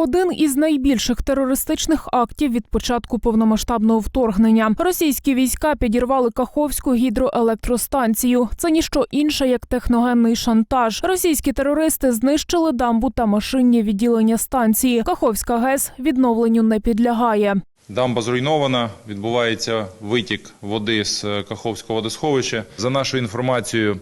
Один із найбільших терористичних актів від початку повномасштабного вторгнення. Російські війська підірвали Каховську гідроелектростанцію. Це ніщо інше як техногенний шантаж. Російські терористи знищили дамбу та машинні відділення станції. Каховська ГЕС відновленню не підлягає. Дамба зруйнована, відбувається витік води з е, Каховського водосховища. За нашою інформацією,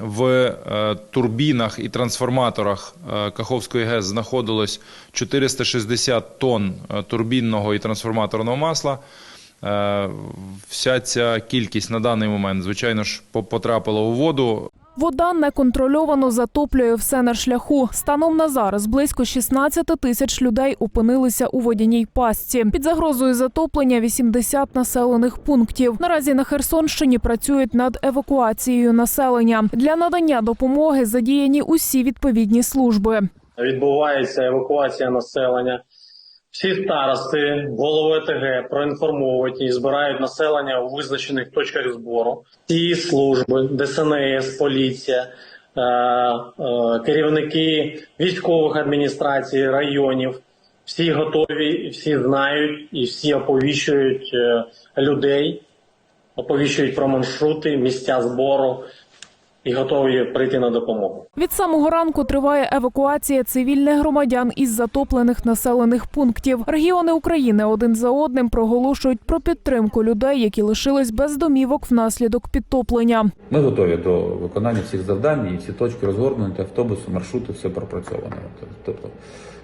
в е, турбінах і трансформаторах е, Каховської ГЕС знаходилось 460 тонн е, турбінного і трансформаторного масла. Вся ця кількість на даний момент, звичайно ж, по- потрапила у воду. Вода неконтрольовано затоплює все на шляху. Станом на зараз близько 16 тисяч людей опинилися у водяній пастці. Під загрозою затоплення 80 населених пунктів. Наразі на Херсонщині працюють над евакуацією населення. Для надання допомоги задіяні усі відповідні служби. відбувається евакуація населення. Всі старости, голови ОТГ проінформовують і збирають населення у визначених точках збору. Всі служби, ДСНС, поліція, е, е, керівники військових адміністрацій, районів. Всі готові, всі знають і всі оповіщують е, людей, оповіщують про маршрути, місця збору і готові прийти на допомогу. Від самого ранку триває евакуація цивільних громадян із затоплених населених пунктів. Регіони України один за одним проголошують про підтримку людей, які лишились без домівок внаслідок підтоплення. Ми готові до виконання всіх завдань і всі точки розгорнуті, автобуси, маршрути, все пропрацьовано. Тобто,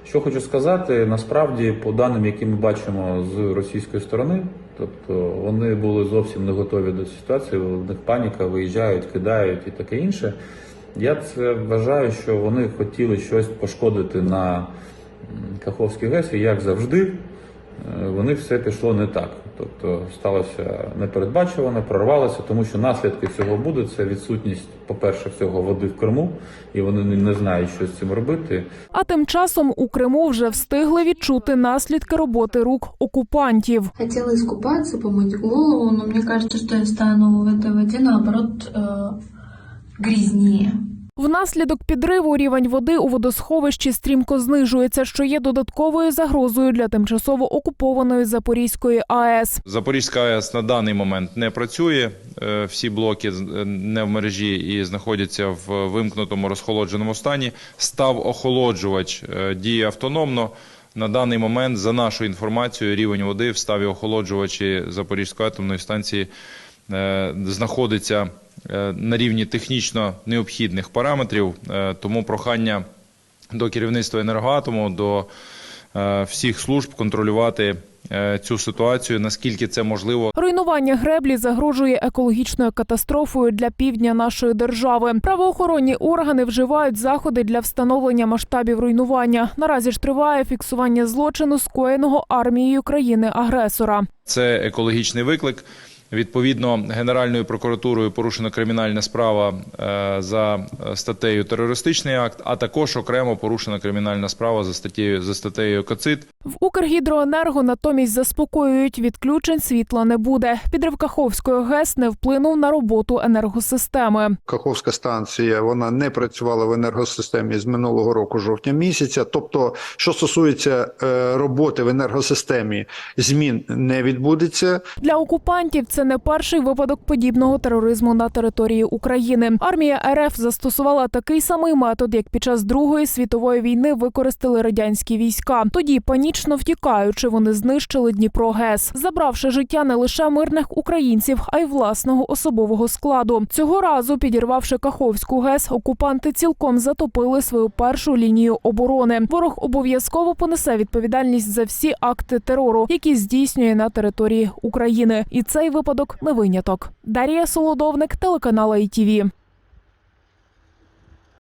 що хочу сказати, насправді, по даним, які ми бачимо з російської сторони, тобто вони були зовсім не готові до ситуації, в них паніка, виїжджають, кидають і таке інше. Я це вважаю, що вони хотіли щось пошкодити на Каховській ГЕС, як завжди, вони все пішло не так. Тобто сталося непередбачуване, прорвалося, тому що наслідки цього буде це відсутність, по-перше, всього води в Криму, і вони не- не знають, що з цим робити. А тим часом у Криму вже встигли відчути наслідки роботи рук окупантів. Хотела искупаться, помыть голову, но мне кажется, что я стану в этой воде, наоборот, э, грязнее. Внаслідок підриву рівень води у водосховищі стрімко знижується, що є додатковою загрозою для тимчасово окупованої Запорізької АЕС. Запорізька АЕС на даний момент не працює. Е, Всі блоки е, не в мережі і знаходяться в вимкнутому розхолодженому стані. Став охолоджувач, е, діє автономно. На даний момент, за нашою інформацією, рівень води в ставі охолоджувачі Запорізької атомної станції знаходиться е, на рівні технічно необхідних параметрів. Е, Тому прохання до керівництва енергоатому, до е, всіх служб контролювати е, цю ситуацію, наскільки це можливо. Руйнування греблі загрожує екологічною катастрофою для півдня нашої держави. Правоохоронні органи вживають заходи для встановлення масштабів руйнування. Наразі ж триває фіксування злочину, скоєного армією країни-агресора. Це екологічний виклик. Відповідно, Генеральною прокуратурою порушена кримінальна справа е, за е, статтею терористичний акт, а також окремо порушена кримінальна справа за статтею за статтею Екоцид. В Укргідроенерго натомість заспокоюють, відключень світла не буде. Підрив Каховської ГЕС не вплинув на роботу енергосистеми. Каховська станція вона не працювала в енергосистемі з минулого року, жовтня місяця. Тобто, що стосується е, роботи в енергосистемі, змін не відбудеться. Для окупантів це не перший випадок подібного тероризму на території України. Армія РФ застосувала такий самий метод, як під час Другої світової війни використали радянські війська. Тоді панічно втікаючи, вони знищили Дніпро ГЕС, забравши життя не лише мирних українців, а й власного особового складу. Цього разу, підірвавши Каховську ГЕС, окупанти цілком затопили свою першу лінію оборони. Ворог обов'язково понесе відповідальність за всі акти терору, які здійснює на території України. І цей випадок не виняток. Дарія Солодовник, телеканал ITV.